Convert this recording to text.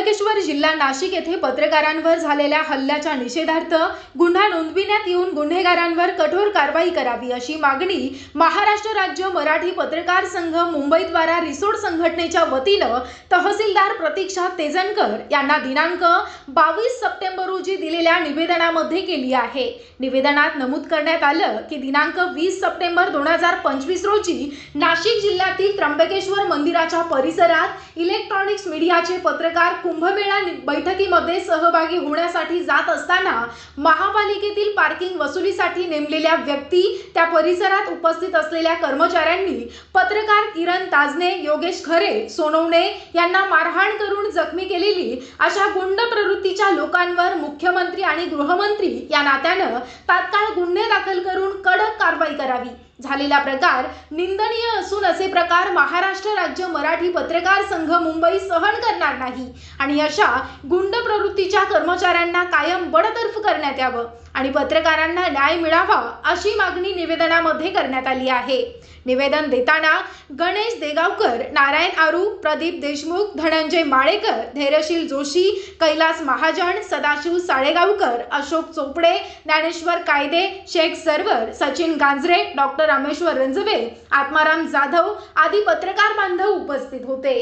त्र्यंबकेश्वर जिल्हा नाशिक येथे पत्रकारांवर झालेल्या हल्ल्याच्या निषेधार्थ गुन्हा नोंदविण्यात येऊन गुन्हेगारांवर कठोर कारवाई करावी अशी मागणी महाराष्ट्र राज्य मराठी पत्रकार संघ मुंबईद्वारा रिसोड संघटनेच्या वतीनं तहसीलदार प्रतीक्षा तेजनकर यांना दिनांक बावीस सप्टेंबर रोजी दिलेल्या निवेदनामध्ये केली आहे. निवेदनात नमूद करण्यात आलं की दिनांक वीस सप्टेंबर दोन हजार पंचवीस रोजी नाशिक जिल्ह्यातील त्र्यंबकेश्वर मंदिराच्या परिसरात इलेक्ट्रॉनिक्स मीडियाचे पत्रकार कुंभमेळा बैठकीमध्ये सहभागी होण्यासाठी जात असताना महापालिकेतील पार्किंग वसुलीसाठी नेमलेल्या व्यक्ती त्या परिसरात उपस्थित असलेल्या कर्मचाऱ्यांनी पत्रकार किरण ताजने योगेश खरे सोनवणे यांना मारहाण करून जखमी केलेली अशा गुंड प्रवृत्तीच्या लोकांवर मुख्यमंत्री आणि गृहमंत्री या नात्यानं तात्काळ गुन्हे दाखल करून कडक कारवाई करावी. झालेला प्रकार निंदनीय असून असे प्रकार महाराष्ट्र राज्य मराठी पत्रकार संघ मुंबई सहन करणार नाही. आणि अशा गुंड प्रवृत्तीच्या कर्मचाऱ्यांना कायम बड करण्यात यावं आणि पत्रकारांना न्याय मिळावा अशी मागणी निवेदनामध्ये करण्यात आली आहे. निवेदन देताना गणेश देगावकर नारायण आरू प्रदीप देशमुख धनंजय माळेकर धैर्यशील जोशी कैलास महाजन सदाशिव साळेगावकर अशोक चोपडे ज्ञानेश्वर कायदे शेख सरवर सचिन गांजरे डॉक्टर रामेश्वर रंजवे आत्माराम जाधव आदी पत्रकार बांधव उपस्थित होते.